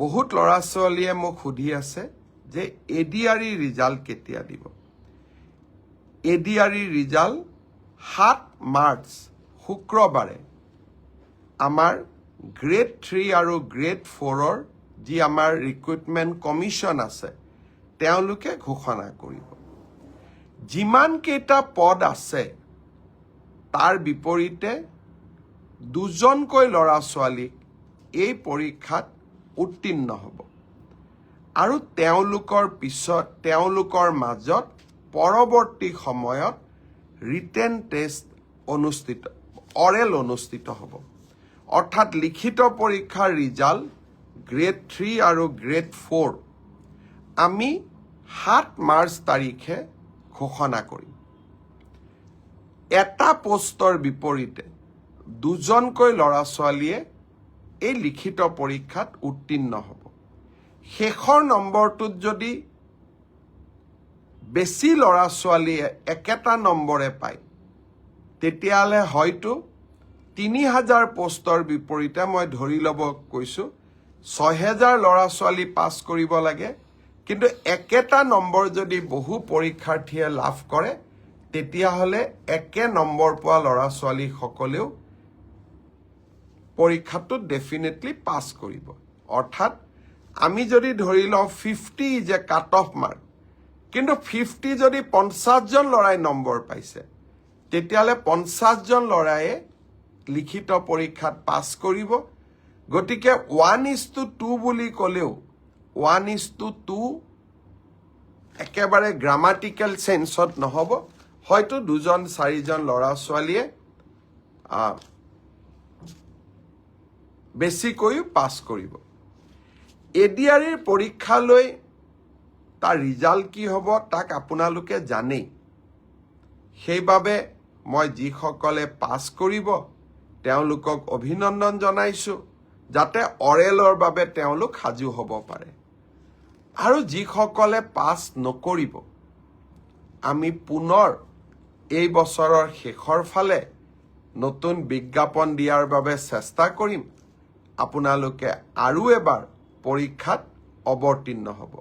বহুত ল'ৰা ছোৱালীয়ে মোক সুধি আছে যে এ ডি আৰ ৰিজাল্ট কেতিয়া দিব? এ ডি আৰ ৰিজাল্ট সাত মাৰ্চ, শুক্ৰবাৰে। আমাৰ গ্ৰেড থ্ৰী আৰু গ্ৰেড ফ'ৰৰ যি আমাৰ ৰিক্ৰুইটমেণ্ট কমিশ্যন আছে, তেওঁলোকে ঘোষণা কৰিব। যিমানকেইটা পদ আছে, তাৰ বিপৰীতে দুজনকৈ ল'ৰা ছোৱালীক এই পৰীক্ষাত উত্তীৰ্ণ হ'ব। আৰু তেওঁলোকৰ পিছত, তেওঁলোকৰ মাজত পৰৱৰ্তী সময়ত ৰিটেন টেষ্ট অনুষ্ঠিত অৰেল অনুষ্ঠিত হ'ব। অৰ্থাৎ লিখিত পৰীক্ষাৰ ৰিজাল্ট গ্ৰেড থ্ৰী আৰু গ্ৰেড ফ'ৰ আমি সাত মাৰ্চ তাৰিখে ঘোষণা কৰিম। এটা পষ্টৰ বিপৰীতে দুজনকৈ ল'ৰা ছোৱালীয়ে এই লিখিত পৰীক্ষাত উত্তীৰ্ণ হ'ব। শেষৰ নম্বৰটোত যদি বেছি ল'ৰা ছোৱালীয়ে একেটা নম্বৰে পায়, তেতিয়াহ'লে হয়তো তিনি হাজাৰ পষ্টৰ বিপৰীতে মই ধৰি ল'ব কৈছোঁ ছহেজাৰ ল'ৰা ছোৱালী পাছ কৰিব লাগে, কিন্তু একেটা নম্বৰ যদি বহু পৰীক্ষাৰ্থীয়ে লাভ কৰে, তেতিয়াহ'লে একে নম্বৰ পোৱা ল'ৰা ছোৱালীসকলেও পৰীক্ষাটোত ডেফিনেটলি পাছ কৰিব। অৰ্থাৎ, আমি যদি ধৰি লওঁ ফিফটি এ কাট অফ মাৰ্ক কিন্তু ফিফটি যদি পঞ্চাছজন ল'ৰাই নম্বৰ পাইছে, তেতিয়াহ'লে পঞ্চাছজন ল'ৰায়ে লিখিত পৰীক্ষাত পাছ কৰিব। গতিকে ওৱান ইজ টু টু বুলি ক'লেও ওৱান ইজ টু টু একেবাৰে গ্ৰামাটিকেল চেঞ্চত নহ'ব। হয়তো দুজন, চাৰিজন ল'ৰা ছোৱালীয়ে বেছিকৈও পাছ কৰিব এ ডি আৰ ইৰ পৰীক্ষালৈ তাৰ ৰিজাল্ট কি হ'ব তাক আপোনালোকে জানেই। সেইবাবে মই যিসকলে পাছ কৰিব, তেওঁলোকক অভিনন্দন জনাইছোঁ, যাতে অৰেলৰ বাবে তেওঁলোক সাজু হ'ব পাৰে। আৰু যিসকলে পাছ নকৰিব, আমি পুনৰ এই বছৰৰ শেষৰ ফালে নতুন বিজ্ঞাপন দিয়াৰ বাবে চেষ্টা কৰিম। আপোনালোকে আৰু এবাৰ পৰীক্ষাত অৱতীৰ্ণ হ'ব।